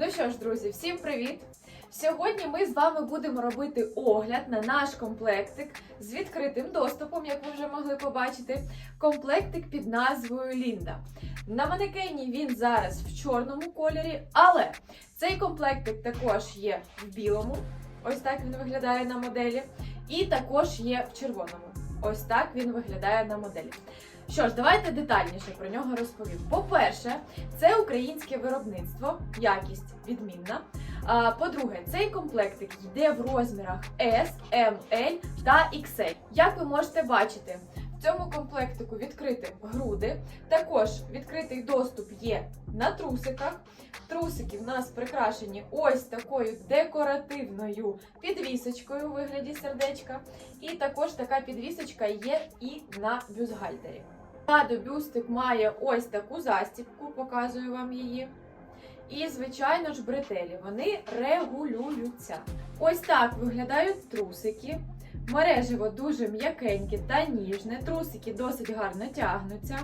Ну що ж, друзі, всім привіт! Сьогодні ми з вами будемо робити огляд на наш комплектик з відкритим доступом, як ви вже могли побачити. Комплектик під назвою Лінда. На манекені він зараз в чорному кольорі, але цей комплектик також є в білому. Ось так він виглядає на моделі. І також є в червоному. Ось так він виглядає на моделі. Що ж, давайте детальніше про нього розповім. По-перше, це українське виробництво, якість відмінна. По-друге, цей комплектик йде в розмірах S, M, та XL. Як ви можете бачити, в цьому комплектику відкриті груди. Також відкритий доступ є на трусиках. Трусики в нас прикрашені ось такою декоративною підвісочкою у вигляді сердечка. І також така підвісочка є і на бюстгальтері. Ззаду бюстик має ось таку застібку, показую вам її. І, звичайно ж, бретелі. Вони регулюються. Ось так виглядають трусики. Мережево дуже м'якеньке та ніжне. Трусики досить гарно тягнуться.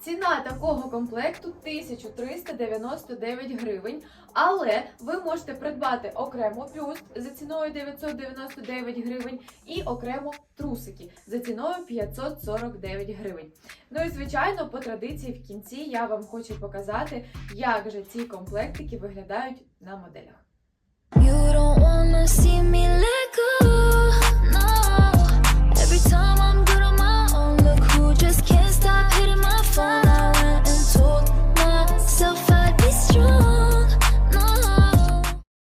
Ціна такого комплекту 1399 гривень, але ви можете придбати окремо бюст за ціною 999 гривень і окремо трусики за ціною 549 гривень. Ну і звичайно, по традиції в кінці я вам хочу показати, як же ці комплектики виглядають на моделях. You don't wanna see me